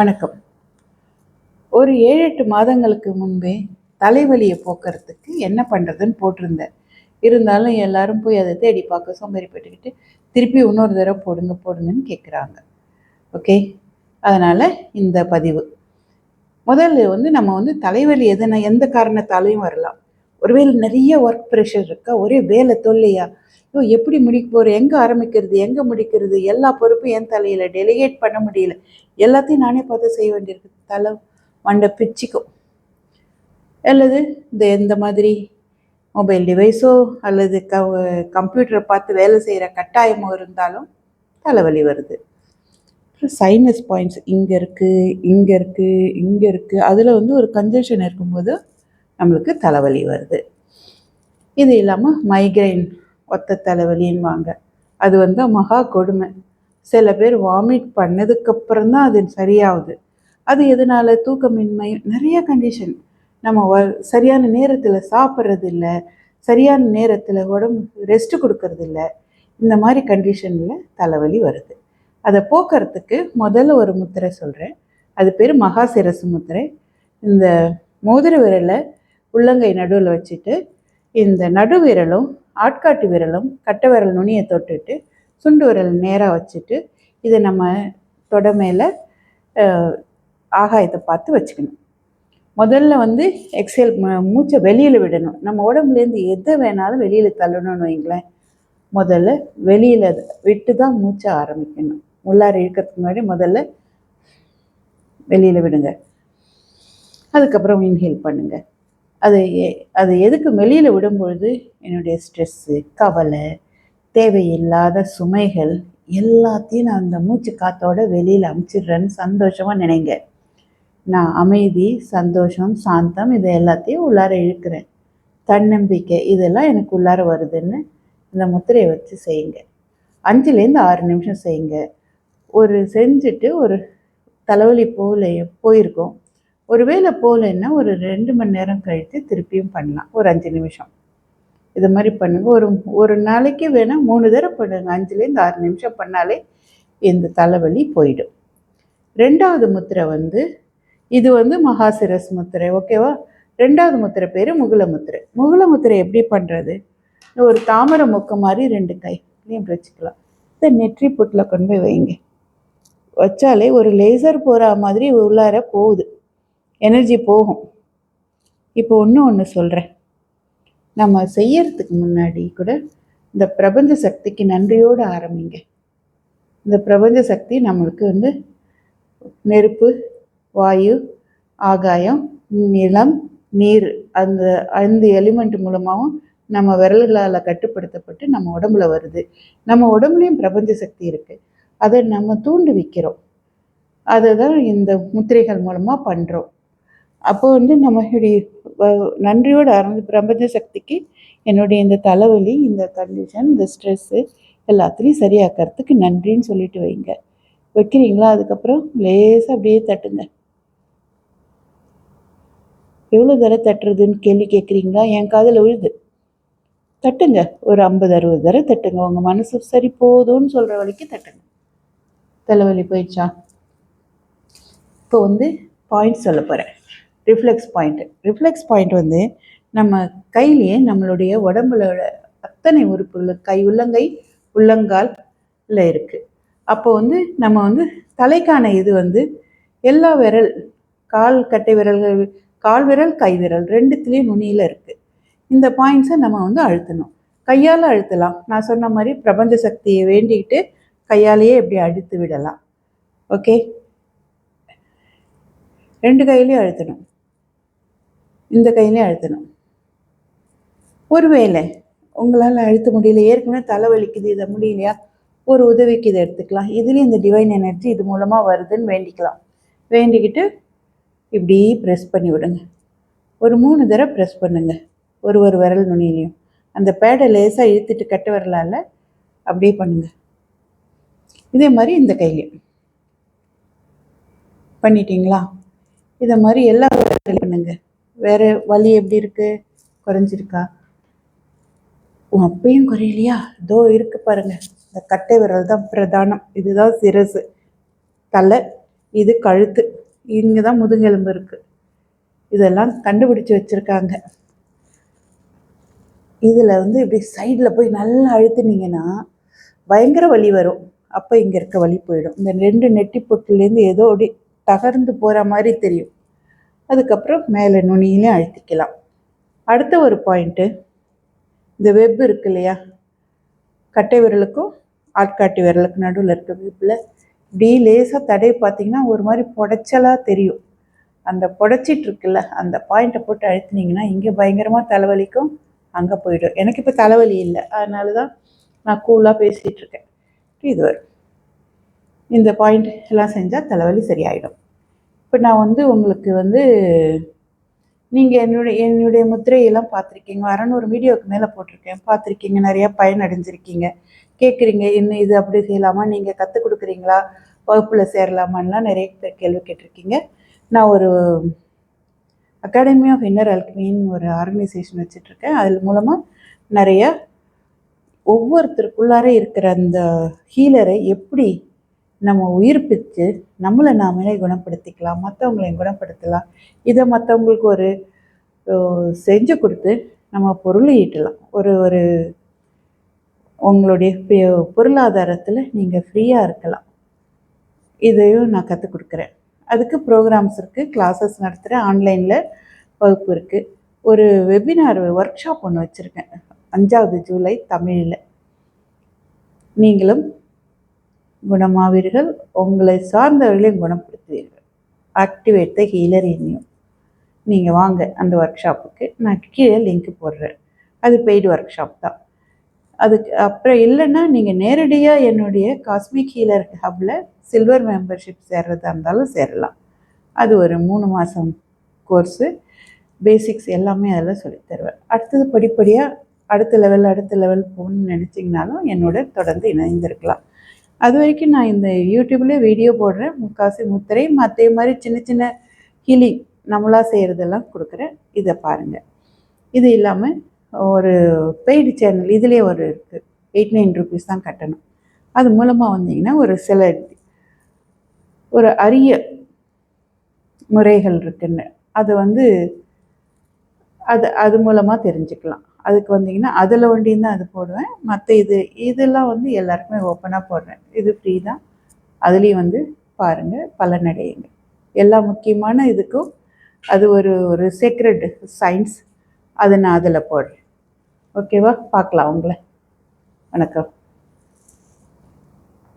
வணக்கம். ஒரு ஏழு எட்டு மாதங்களுக்கு முன்பே தலைவலியை போக்குறதுக்கு என்ன பண்ணுறதுன்னு போட்டிருந்தேன். இருந்தாலும் எல்லாரும் போய் அதை தேடி பார்க்க சோம்பேறிப்பட்டுக்கிட்டு திருப்பி இன்னொரு தடவை போடுங்க போடுங்கன்னு கேட்குறாங்க ஓகே? அதனால் இந்த பதிவு. முதல்ல வந்து நம்ம வந்து தலைவலி எதனா எந்த காரணத்தாலையும் வரலாம். ஒருவேளை நிறைய ஒர்க் ப்ரெஷர் இருக்கா? ஒரே வேலை தொல்லையா? ஐயோ எப்படி முடிக்க போகிறேன் எங்கே ஆரம்பிக்கிறது? எங்கே முடிக்கிறது? எல்லா பொறுப்பும் என் தலையில். டெலிகேட் பண்ண முடியல. எல்லாத்தையும் நானே பார்த்து செய்ய வேண்டியிருக்கு. தலை மண்டை பிச்சுக்கும். அல்லது இந்த எந்த மாதிரி மொபைல் டிவைஸோ அல்லது க கம்ப்யூட்டரை பார்த்து வேலை செய்கிற கட்டாயமோ இருந்தாலும் தலைவலி வருது. சைனஸ் பாயிண்ட்ஸ் இங்கே இருக்குது இங்கே இருக்குது இங்கே இருக்குது அதில் வந்து ஒரு கன்ஜெஷன் இருக்கும்போது நம்மளுக்கு தலைவலி வருது. இது இல்லாமல் மைக்ரைன் ஒத்த தலைவலின்வாங்க அது வந்து மகா கொடுமை. சில பேர் வாமிட் பண்ணதுக்கப்புறம் தான் அது சரியாகுது. அது எதனால்? தூக்கமின்மை நிறைய கண்டிஷன் நம்ம வ சரியான நேரத்தில் சாப்பிட்றது இல்லை சரியான நேரத்தில் உடம்பு ரெஸ்ட் கொடுக்கறது இல்லை இந்த மாதிரி கண்டிஷனில் தலைவலி வருது. அதை போக்குறதுக்கு முதல்ல ஒரு முத்திரை சொல்கிறேன் அது பேர் மகாசிரசு முத்திரை. இந்த மோதிர விரலை உள்ளங்கை நடுவில் வச்சுட்டு இந்த நடு விரலும் ஆட்காட்டு விரலும் கட்டை விரல் நுனியை தொட்டுட்டு சுண்டு விரல் நேராக வச்சுட்டு இதை நம்ம தொட மேலே ஆகாயத்தை பார்த்து வச்சுக்கணும். முதல்ல வந்து எக்ஸேல் மூச்சை வெளியில் விடணும். நம்ம உடம்புலேருந்து எதை வேணாலும் வெளியில் தள்ளணும்னு வைங்களேன். முதல்ல வெளியில் விட்டு தான் மூச்சை ஆரம்பிக்கணும். உள்ளார இழுக்கிறதுக்கு முன்னாடி முதல்ல வெளியில் விடுங்க. அதுக்கப்புறம் இன்ஹேல் பண்ணுங்கள் அது எ- அது எதுக்கு வெளியில் விடும்பொழுது என்னுடைய ஸ்ட்ரெஸ்ஸு கவலை தேவையில்லாத சுமைகள் எல்லாத்தையும் நான் அந்த மூச்சு காத்தோட வெளியில் அமுச்சிடுறேன்னு சந்தோஷமாக நினைங்க. நான் அமைதி சந்தோஷம் சாந்தம் இதை எல்லாத்தையும் உள்ளார இழுக்கிறேன். தன்னம்பிக்கை இதெல்லாம் எனக்கு உள்ளார வருதுன்னு இந்த முத்திரையை வச்சு செய்யுங்க. அஞ்சுலேருந்து ஆறு நிமிஷம் செய்யுங்க. ஒரு செஞ்சுட்டு ஒரு தலைவலி போல போயிருக்கோம். ஒருவேளை போகலைன்னா ஒரு ரெண்டு மணி நேரம் கழித்து திருப்பியும் பண்ணலாம். ஒரு அஞ்சு நிமிஷம். இது மாதிரி பண்ணுங்கள் ஒரு ஒரு நாளைக்கு வேணால் மூணு தடவை பண்ணுங்க. அஞ்சுலேருந்து ஆறு நிமிஷம் பண்ணாலே இந்த தலைவலி போயிடும். ரெண்டாவது முத்திரை வந்து இது வந்து மகாசிரஸ் முத்திரை. ஓகேவா ரெண்டாவது முத்திரை பேர் முகுல முத்திரை. முகுல முத்திரை எப்படி பண்ணுறது ஒரு தாமரை மொக்கு மாதிரி ரெண்டு கைலையும் வச்சுக்கலாம். இந்த நெற்றி புட்டில் கொண்டு போய் வைங்க. வச்சாலே ஒரு லேசர் போகிற மாதிரி உள்ளார போகுது. எனர்ஜி போகும். இப்போ இன்னும் ஒன்று சொல்கிறேன் நம்ம செய்யறதுக்கு முன்னாடி கூட இந்த பிரபஞ்ச சக்திக்கு நன்றியோடு ஆரம்பிங்க. இந்த பிரபஞ்ச சக்தி நம்மளுக்கு வந்து நெருப்பு வாயு ஆகாயம் நிலம் நீர் அந்த அந்த எலிமெண்ட் மூலமாகவும் நம்ம விரல்களால் கட்டுப்படுத்தப்பட்டு நம்ம உடம்புல வருது. நம்ம உடம்புலையும் பிரபஞ்ச சக்தி இருக்குது அதை நம்ம தூண்டி வைக்கிறோம். அதை தான் இந்த முத்திரைகள் மூலமாக பண்ணுறோம் அப்போ வந்து நம்மளுடைய வ- நன்றியோடு ஆரம்பி பிரபஞ்ச சக்திக்கு என்னுடைய இந்த தலைவலி இந்த கண்டிஷன் இந்த ஸ்ட்ரெஸ்ஸு எல்லாத்துலேயும் சரியாக்கிறதுக்கு நன்றின்னு சொல்லிட்டு வைங்க. வைக்கிறீங்களா? அதுக்கப்புறம் லேசாக அப்படியே தட்டுங்க. எவ்வளோ தடவை தட்டுறதுன்னு கேள்வி கேட்குறீங்களா? என் காதில் விழுது. தட்டுங்க. ஒரு ஐம்பது அறுபது தடவை தட்டுங்க. உங்கள் மனசு சரி போதும்னு சொல்கிற வரைக்கும் தட்டுங்க. தலைவலி போயிடுச்சா? இப்போ வந்து பாயிண்ட் சொல்ல போகிறேன் ரிஃப்ளெக்ஸ் பாயிண்ட் ரிஃப்ளெக்ஸ் பாயிண்ட் வந்து நம்ம கையிலேயே நம்மளுடைய உடம்புல அத்தனை உறுப்புகள் கை உள்ளங்கை உள்ளங்கால்ல இருக்குது அப்போ வந்து நம்ம வந்து தலைக்கான இது வந்து எல்லா விரல் கால் கட்டை விரல்கள் கால் விரல் கை விரல் ரெண்டுத்துலேயும் நுனியில் இருக்குது இந்த பாயிண்ட்ஸை நம்ம வந்து அழுத்தணும். கையால் அழுத்தலாம். நான் சொன்ன மாதிரி பிரபஞ்ச சக்தியை வேண்டிக்கிட்டு கையாலேயே இப்படி அழுத்து விடலாம். ஓகே ரெண்டு கையிலையும் அழுத்தணும். இந்த கையிலையும் அழுத்தணும். ஒருவேளை உங்களால் அழுத்த முடியல ஏற்கனவே தலை வலிக்குது இதை முடியலையா? ஒரு உதவிக்கு இதை எடுத்துக்கலாம். இதுலேயும் இந்த டிவைன் எனர்ஜி இது மூலமாக வருதுன்னு வேண்டிக்கலாம். வேண்டிக்கிட்டு இப்படி ப்ரெஸ் பண்ணி விடுங்க. ஒரு மூணு தடவை ப்ரெஸ் பண்ணுங்க. ஒரு ஒரு விரல் நுனியிலையும். அந்த பேடை லேசாக இழுத்துட்டு கட்ட வரலால அப்படியே பண்ணுங்க. இதே மாதிரி இந்த கையிலையும். பண்ணிட்டீங்களா? இதை மாதிரி எல்லா பண்ணுங்கள் வேறு வலி எப்படி இருக்குது குறைஞ்சிருக்கா? உன் அப்பயும் குறையிலையா? இதோ இருக்கு பாருங்க. இந்த கட்டை விரல் தான் பிரதானம். இதுதான் சிரசு. தலை இது கழுத்து. இங்கே தான் முதுகெலும்பு இருக்குது இதெல்லாம் கண்டுபிடிச்சி வச்சுருக்காங்க. இதில் வந்து இப்படி சைடில் போய் நல்லா அழுத்துனீங்கன்னா பயங்கர வலி வரும். அப்போ இங்கே இருக்க வலி போயிடும். இந்த ரெண்டு நெட்டி பொட்டுலேருந்து ஏதோ அப்படி தகர்ந்து போகிற மாதிரி தெரியும். அதுக்கப்புறம் மேலே நுனியிலையும் அழுத்திக்கலாம். அடுத்த ஒரு பாயிண்ட்டு இந்த வெப் இருக்கு இல்லையா? கட்டை விரலுக்கும் ஆட்காட்டி விரலுக்கு நடுவில் இருக்க வெப்பில் இப்படி லேசாக தடை பார்த்தீங்கன்னா ஒரு மாதிரி புடைச்சலாக தெரியும். அந்த புடைச்சிட்டு இருக்குல்ல அந்த பாயிண்ட்டை போட்டு அழுத்தினீங்கன்னா இங்கே பயங்கரமாக தலைவலிக்கும் அங்கே போயிடும். எனக்கு இப்போ தலைவலி இல்லை. அதனால தான் நான் கூலாக பேசிகிட்டு இருக்கேன். இது வரும். இந்த பாயிண்ட் எல்லாம் செஞ்சால் தலைவலி சரியாயிடும். இப்போ நான் வந்து உங்களுக்கு வந்து நீங்கள் என்னுடைய என்னுடைய முத்திரையெல்லாம் பார்த்துருக்கீங்க. அறநூறு வீடியோவுக்கு மேலே போட்டிருக்கேன். பார்த்துருக்கீங்க. நிறையா பயன் அடைஞ்சிருக்கீங்க கேட்குறீங்க என்ன இது? அப்படி செய்யலாமா? நீங்கள் கற்றுக் கொடுக்குறீங்களா? வகுப்பில் சேரலாமான்லாம் நிறைய பேர் கேள்வி கேட்டிருக்கீங்க. நான் ஒரு அகாடமி ஆஃப் இன்னர் அல்கமின்னு ஒரு ஆர்கனைசேஷன் வச்சிட்ருக்கேன் அதில் மூலமாக நிறையா ஒவ்வொருத்தருக்குள்ளார இருக்கிற அந்த ஹீலரை எப்படி நம்ம உயிர்ப்பித்து நம்மளை நாமளே குணப்படுத்திக்கலாம் மற்றவங்களையும் குணப்படுத்தலாம். இதை மற்றவங்களுக்கு ஒரு செஞ்சு கொடுத்து நம்ம பொருள் ஈட்டலாம் ஒரு ஒரு உங்களுடைய பொருளாதாரத்தில் நீங்கள் ஃப்ரீயாக இருக்கலாம். இதையும் நான் கற்றுக் கொடுக்குறேன். அதுக்கு ப்ரோக்ராம்ஸ் இருக்குது கிளாஸஸ் நடத்துகிறேன் ஆன்லைனில் வகுப்பு இருக்குது ஒரு வெபினார் ஒர்க் ஷாப் ஒன்று வச்சுருக்கேன். அஞ்சாவது ஜூலை தமிழில். நீங்களும் குணமாவீர்கள். உங்களை சார்ந்தவர்களையும் குணப்படுத்துவீர்கள். ஆக்டிவேட் த ஹீலர் இன்யூ நீங்கள் வாங்க அந்த ஒர்க் ஷாப்புக்கு நான் கீழே லிங்க் போடுறேன். அது பெய்டு ஒர்க் ஷாப் தான். அதுக்கு அப்புறம் இல்லைன்னா நீங்கள் நேரடியாக என்னுடைய காஸ்மிக் ஹீலர் ஹப்பில் சில்வர் மெம்பர்ஷிப் சேர்றதா இருந்தாலும் சேரலாம். அது ஒரு மூணு மாதம் கோர்ஸு பேசிக்ஸ் எல்லாமே அதில் சொல்லித்தருவேன் அடுத்தது படிப்படியாக அடுத்த லெவல் அடுத்த லெவல் போகணுன்னு நினச்சிங்கனாலும் என்னோட தொடர்ந்து இணைந்திருக்கலாம். அது வரைக்கும் நான் இந்த யூடியூப்லேயே வீடியோ போடுறேன். முக்காசி முத்திரை மற்ற மாதிரி சின்ன சின்ன கிளி நம்மளாக செய்கிறதெல்லாம் கொடுக்குறேன். இதை பாருங்கள் இது இல்லாமல் ஒரு பெய்டு சேனல் இதுலேயே ஒரு இருக்குது எயிட் நைன் ருபீஸ் தான் கட்டணும். அது மூலமாக வந்தீங்கன்னா ஒரு சில ஒரு அரிய முறைகள் இருக்குன்னு. அது வந்து அது அது மூலமாக தெரிஞ்சுக்கலாம். அதுக்கு வந்தீங்கன்னா அதில் வண்டியும் தான் அது போடுவேன். மற்ற இது இதெல்லாம் வந்து எல்லாருக்குமே ஓப்பனாக போடுறேன். இது ஃப்ரீ தான். அதுலேயும் வந்து பாருங்கள் பலனடையுங்க. எல்லா முக்கியமான இதுக்கும் அது ஒரு ஒரு சீக்ரெட் சயின்ஸ் அதை நான் அதில் போடுறேன். ஓகேவா பார்க்கலாம் உங்களை. வணக்கம்.